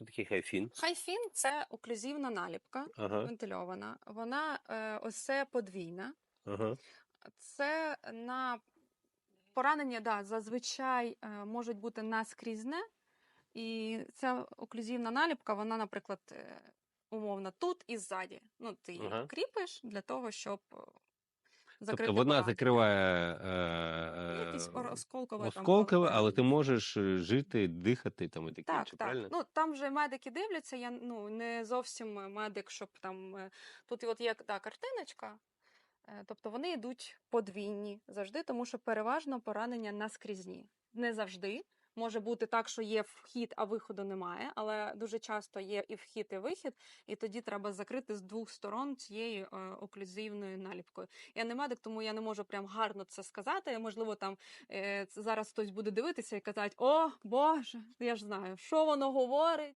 Що таке хайфін? Хайфін це оклюзивна наліпка, Ага, вентильована. Вона е, ось це подвійна. ага. Це на поранення, да, зазвичай е, можуть бути наскрізне. І ця оклюзивна наліпка, вона, наприклад, е, умовно тут і ззаді. Ну, ти її Ага. кріпиш для того, щоб е, закрити Тобто вона поранення. закриває е, е, ор- осколкове там але ти можеш е, жити, дихати там і таке Так, чи, так. правильно? Ну там вже медики дивляться. Я ну не зовсім е, медик, щоб там е, тут от є та картиночка. Тобто вони йдуть подвійні завжди, тому що переважно поранення наскрізні. Не завжди. Може бути так, що є вхід, а виходу немає, але дуже часто є і вхід, і вихід, і тоді треба закрити з двох сторон цією е, оклюзивною наліпкою. Я не медик, тому я не можу прям гарно це сказати. Можливо, там е, зараз хтось буде дивитися і казати: О, Боже, я ж знаю, що воно говорить.